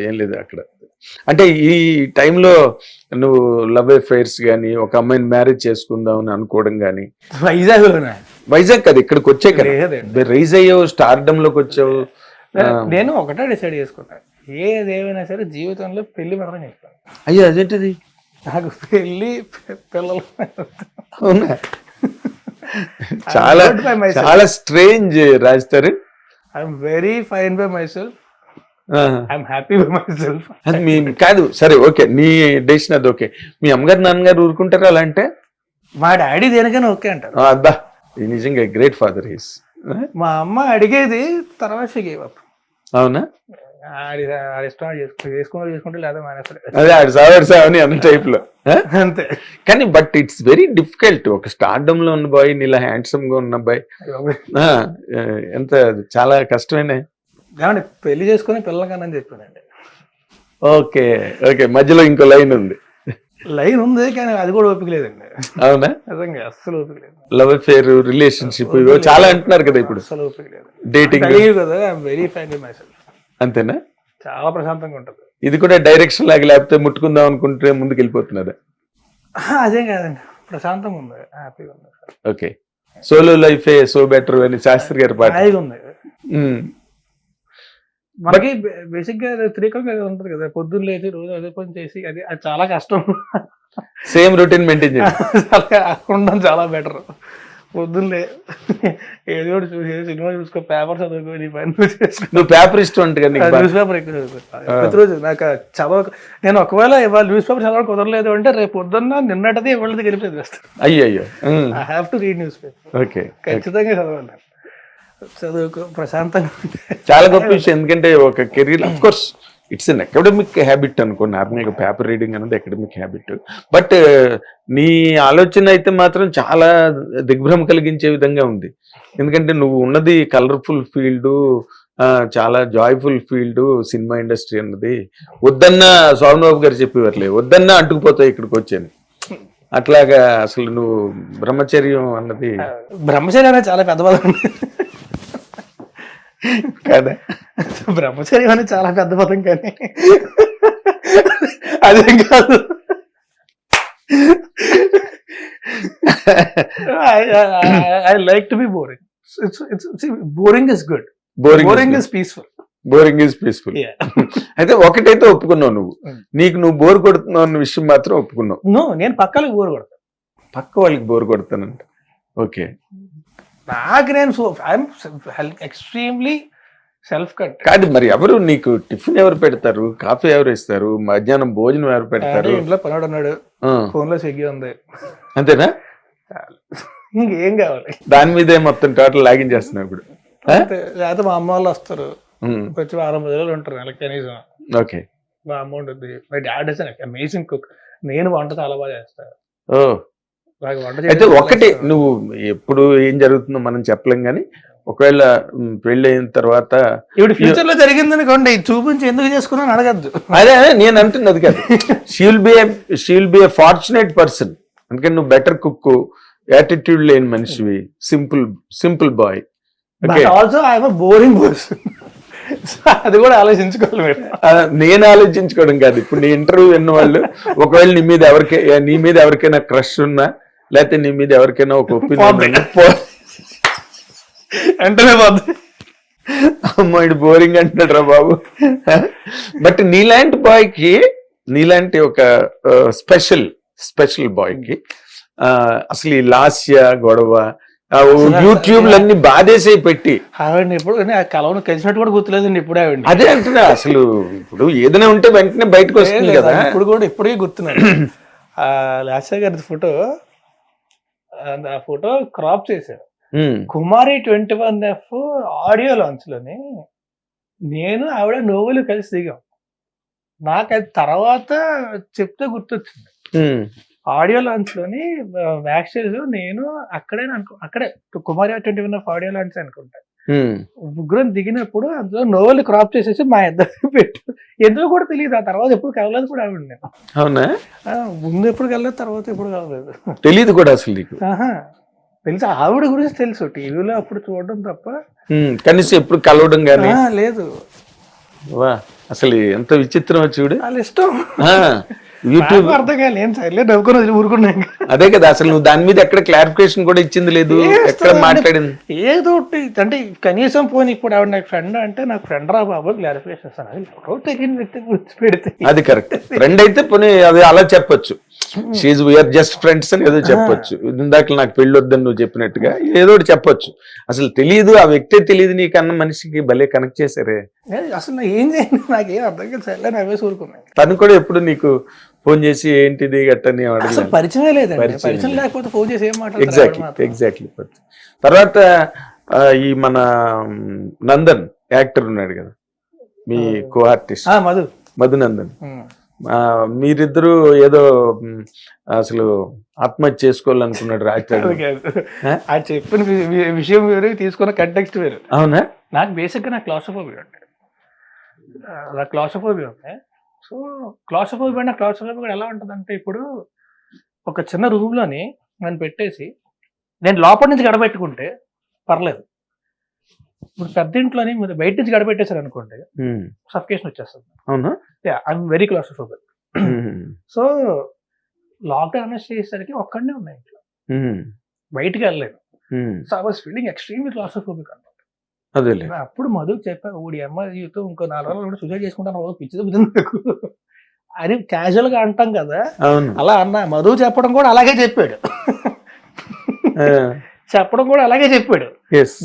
ఏం లేదు అక్కడ. అంటే ఈ టైంలో నువ్వు లవ్ అఫైర్స్ కానీ ఒక అమ్మాయిని మ్యారేజ్ చేసుకుందాం అని అనుకోవడం కానీ వైజాగ్లోనే వైజాగ్ కదా ఇక్కడికి వచ్చే కదా. రైజ్ అయ్యావు స్టార్డమ్లోకి వచ్చావు. నేను ఒకటే డిసైడ్ చేసుకున్నాను ఏదేమైనా సరే జీవితంలో పెళ్ళి మాత్రం చేస్తాను. అయ్యో అదేంటిది? నాకు పెళ్ళి పిల్లలు. అవునా? చాలా. చాలా స్ట్రేంజ్ రాస్తారు I'm very fine by myself I'm happy by myself అది మీ కాదు సరే ఓకే నీ డెసిషన్ అది ఓకే. మీ అమ్మగారు నాన్నగారు ఊరుకుంటారా అలా అంటే? మా డాడీ దేనికైనా ఓకే అంటారు. అబ్బా ఈ నిజంగా గ్రేట్ ఫాదర్ హీస్ మా అమ్మ అడిగేది తర్వాత గేవ్ అప్ అవునా? ఆడి ఇష్టం చేసుకుంటే చేసుకుంటే లేదా మానేస్తాడు. అదే ఆడు సావాడు సావని అన్న టైప్లో? అంతే. కానీ బట్ ఇట్స్ వెరీ డిఫికల్ట్ ఒక స్టార్డమ్లో ఉన్న బాయ్ ఇలా హ్యాండ్సమ్గా ఉన్న బాయ్ ఆ, ఎంత చాలా కష్టమైన ఏమండి పెళ్ళి చేసుకుని పిల్లలకన్నా చెప్పానండి. ఓకే ఓకే మధ్యలో ఇంకో లైన్ ఉంది. లైన్ ఉంది కానీ అది కూడా ఓపిక లేదండి. అవునా? నిజంగా అస్సలు ఓపిక లేదు. లవ్ అఫేర్ రిలేషన్షిప్ ఇవో చాలా అంటున్నారు కదా ఇప్పుడు. అస్సలు ఓపిక లేదు. డేటింగ్ తెలియదు కదా వెరీ బై మై అంతేనా? చాలా ప్రశాంతంగా ఉంటుంది. ఇది కూడా డైరెక్షన్ లాగా లేకపోతే ముట్టుకుందాం అనుకుంటే ముందుకు వెళ్ళిపోతున్నారు అదేం కాదండి. ప్రశాంతంగా ఉంది హ్యాపీగా ఉంది. Okay solo life so better అని శాస్త్రి గారి పాట. ఉంది. ఉమ్, మనకి బేసిక్గా త్రీకం ఉంటుంది కదా పొద్దున్న లేచి రోజు అదే పని చేసి అది అది చాలా కష్టం. సేమ్ రొటీన్ మెయింటైన్ ఉండడం చాలా బెటర్ పొద్దున్నే ఏదో ఒకటి చూసి సినిమా చూసుకో పేపర్ చదువుకో నీ పని నువ్వు పేపర్ ఇష్టం బాగా. న్యూస్ పేపర్ ఎక్కువ ప్రతిరోజు నాకు చదవ నేను ఒకవేళ ఇవాళ న్యూస్ పేపర్ చదవడం కుదరలేదు అంటే రేపు పొద్దున్న నిన్నటిది ఇవాళది కలిపి చదివేస్తాను అయ్యో అయ్యో I have to read newspaper okay ఖచ్చితంగా చదవాలి. చదువుకో ప్రశాంతంగా చాలా గొప్ప విషయం. ఎందుకంటే ఒక career of course it's an academic habit అనుకో నార్మల్గా పేపర్ రీడింగ్ అనేది అకాడమిక్ హ్యాబిట్ బట్ నీ ఆలోచన అయితే మాత్రం చాలా దిగ్భ్రమ కలిగించే విధంగా ఉంది. ఎందుకంటే నువ్వు ఉన్నది కలర్ఫుల్ ఫీల్డ్ చాలా జాయ్ఫుల్ ఫీల్డ్ సినిమా ఇండస్ట్రీ అన్నది. వద్దన్న సోమబాబు గారు చెప్పేవారులే వద్దన్నా అంటుకుపోతావు ఇక్కడికి వచ్చాను అట్లాగా అసలు నువ్వు బ్రహ్మచర్యం అన్నది. బ్రహ్మచర్యం అనేది చాలా పెద్ద పదం. కదా. బ్రహ్మచర్యం అనేది చాలా పెద్ద పదం కానీ. అదేం కాదు. I like to be boring boring is good boring boring is peaceful boring is peaceful అయితే ఒకటైతే ఒప్పుకున్నావు నువ్వు. Mm. నీకు నువ్వు బోర్ కొడుతున్నావు అన్న విషయం మాత్రం ఒప్పుకున్నావు. నేను పక్కలకు బోర్ కొడతాను. పక్క వాళ్ళకి బోర్ కొడతానంట. ఓకే. నాకు నేను ఐఎమ్ ఎక్స్ట్రీమ్లీ సెల్ఫ్ కట్ కాదు మరి ఎవరు నీకు టిఫిన్ ఎవరు పెడతారు? కాఫీ ఎవరు ఇస్తారు? మధ్యాహ్నం భోజనం ఎవరు పెడతారు? ఇంట్లో పనివాడు ఉన్నాడు. ఆ, ఫోన్లో స్విగ్గీ ఉంది. అంతేనా? ఇంకేం కావాలి? దాని మీదే మొత్తం టోటల్ లాగిన్ చేస్తున్నావు ఇప్పుడు. లేకపోతే మా అమ్మ వాళ్ళు వస్తారు. వచ్చి వారం రోజులు ఉంటారు నెలకి కనీసం. ఓకే. మా అమ్మ ఉంటుంది my dad is amazing cook నేను వంట చాలా బాగా చేస్తాను ఓ. అయితే ఇష్టం. నువ్వు ఎప్పుడు ఏం జరుగుతుందో మనం చెప్పలేం కానీ ఒకవేళ పెళ్ళి అయిన తర్వాత ఇప్పుడు ఫ్యూచర్లో జరిగింది అనుకోండి చూపించి ఎందుకు చేసుకున్నాను అడగద్దు. అదే అదే నేను అంటున్నది కాదు. She'll be she'll be a fortunate person అందుకని నువ్వు బెటర్ కుక్ యాటిట్యూడ్ లేని మనిషివి simple simple boy also I'm boring person అది కూడా ఆలోచించుకోవాలి మీరు. నేను ఆలోచించుకోవడం కాదు. ఇప్పుడు నీ ఇంటర్వ్యూ విన్న వాళ్ళు ఒకవేళ నీ మీద ఎవరికై నీ మీద ఎవరికైనా క్రష్ ఉన్నా లేకపోతే నీ మీద ఎవరికైనా ఒక. ఒపీనియన్ వెంటనే పోద్ది. అమ్మాయి బోరింగ్ అంటున్నాడు రా బాబు. బట్ నీలాంటి బాయ్కి నీలాంటి ఒక స్పెషల్ స్పెషల్ బాయ్కి ఆ, అసలు ఈ లాస్య గొడవ యూట్యూబ్ లన్నీ బాధేసే పెట్టి. ఆ కలవను కలిసినట్టు కూడా గుర్తులేదండి ఇప్పుడు ఆవిడని. అదే అంటున్నా అసలు ఇప్పుడు ఏదైనా ఉంటే వెంటనే బయటకు వస్తుంది కదా. ఇప్పుడు కూడా ఇప్పటికీ గుర్తున్నాడు ఆ లాస్య గారి ఫోటో ఆ ఫోటో క్రాప్ చేశాడు. Kumari twenty one F audio లాంచ్లోని నేను ఆవిడ నోవెలు కలిసి దిగాం. నాకు అది తర్వాత చెప్తే గుర్తొచ్చింది. ఆడియో లాంచ్లోని బ్యాక్ స్టేజ్ నేను అక్కడే అనుకో అక్కడే Kumari twenty one F audio launch అనుకుంటా. ఉమ్. ముగ్గురం దిగినప్పుడు అందులో నోవెల్ క్రాప్ చేసేసి మా ఇద్దరు పెట్టు. ఎందుకు కూడా తెలియదు. ఆ తర్వాత ఎప్పుడు కలవలేదు కూడా ఆవిడ నేను. అవునా? ముందు ఎప్పుడు కలలేదు తర్వాత ఎప్పుడు కలలేదు తెలియదు కూడా అసలు నీకు. తెలుసు ఆవిడ గురించి తెలుసు. టీవీలో అప్పుడు చూడడం తప్ప. కనీసం ఎప్పుడు కలవడం ఆ, లేదు. వా అసలు ఎంత విచిత్రం చూడు. వాళ్ళ ఇష్టం. యూట్యూబ్ అర్థం కాలేదు సర్లే నవ్వుకొని వదిలి ఊరుకున్నాను అదే కదా అసలు నువ్వు దాని మీద ఎక్కడ క్లారిఫికేషన్ కూడా ఇచ్చింది లేదు? ఎక్కడ మాట్లాడింది? ఏదో అంటే కనీసం పోనీ ఇప్పుడు ఆవిడ నాకు ఫ్రెండ్ అంటే నాకు ఫ్రెండ్ రా బాబు క్లారిఫికేషన్ ఇస్తాను. అది ఎవరో తెలియని వ్యక్తి గురించి పెడితే అది కరెక్ట్ ఫ్రెండ్ అయితే పోనీ అది అలా చెప్పొచ్చు. షీజ్ వీఆర్ జస్ట్ ఫ్రెండ్స్ అని ఏదో చెప్పొచ్చు. ఇందాక నాకు పెళ్ళి వద్దని నువ్వు చెప్పినట్టుగా ఏదో ఒకటి చెప్పొచ్చు. అసలు తెలియదు ఆ వ్యక్తే తెలియదు నీకన్న మనిషికి భలే కనెక్ట్ చేశారే. అసలు నాకు ఏం చేయండి నాకేం అర్థం కాదు సర్లే నవ్వేసి ఊరుకున్నాను తను కూడా ఎప్పుడు నీకు ఫోన్ చేసి ఏంటిది గట్టని అసలు లేదండి. పరిచయం పరిచయం. లేకపోతే ఫోన్ చేసి ఏం ఎగ్జాక్ట్లీ. ఎగ్జాక్ట్లీ తర్వాత ఈ మన నందన్ యాక్టర్ ఉన్నాడు కదా. మీ కో ఆర్టిస్ట్ మధు. మధునందన్. మీరిద్దరూ ఏదో అసలు ఆత్మహత్య చేసుకోవాలనుకున్నాడు కాదు. ఆ? చెప్పిన విషయం వేరు తీసుకున్న కంటెక్స్ట్ వేరు. అవునా? నాకు బేసిక్గా నాకు క్లాసోఫోబియా ఆ, నాకు క్లాసోఫోబియా ఉంది సో క్లాసోఫోబియా నా క్లాసోఫోబియా కూడా ఎలా ఉంటుందంటే ఇప్పుడు ఒక చిన్న రూమ్లోని నన్ను పెట్టేసి నేను లోపల నుంచి గడబెట్టుకుంటే పర్లేదు. ఇప్పుడు పెద్ద ఇంట్లోని మీరు బయట నుంచి గడబెట్టేశారు అనుకోండి సఫికేషన్ వచ్చేస్తుంది. అవునా? I'm very claustrophobia hmm, so lockdown announce చేసేసరికి ఒక్కడనే ఉన్నాయి ఇంట్లో. మ్, బయటికి వెళ్ళలేదు. So I was feeling extremely claustrophobic అనమాట అదేలే. అప్పుడు మధు చెప్పా ఊడి అమ్మ జీవితం ఇంకో నాలుగు రోజులు కూడా సూసైడ్ చేసుకుంటాను ఓ పిచ్చి తగ్గుతుంది నాకు. అని క్యాజువల్గా అంటాం కదా. అలా అన్న మధు చెప్పడం కూడా అలాగే చెప్పాడు. చెప్పడం కూడా అలాగే చెప్పాడు.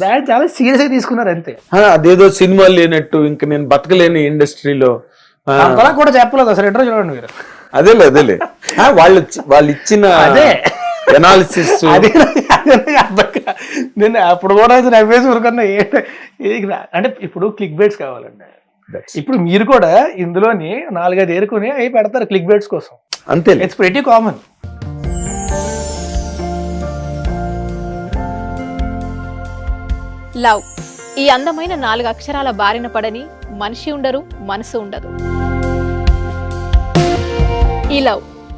దాన్ని చాలా సీరియస్గా తీసుకున్నారు అంతే. అదేదో సినిమా లేనట్టు ఇంక నేను బతకలేని ఇండస్ట్రీలో. అంతలా కూడా చెప్పలేదు అసలు ఇంటర్వ్యూ చూడండి మీరు. అదేలే అదేలే. వాళ్ళు వాళ్ళు ఇచ్చిన అదే. ఎనాలిసిస్ అదే నేను అప్పుడు కూడా నవ్వేసి ఊరుకున్నా. అంటే ఇప్పుడు క్లిక్ బేట్స్ కావాలండి. ఇప్పుడు మీరు కూడా ఇందులోని నాలుగైదు ఏరుకుని అవి పెడతారు క్లిక్ బేట్స్ కోసం. అంతేలే. It's very common love. ఈ అందమైన నాలుగు అక్షరాల బారిన పడని మనిషి ఉండరు మనసు ఉండదు. ఈ లవ్.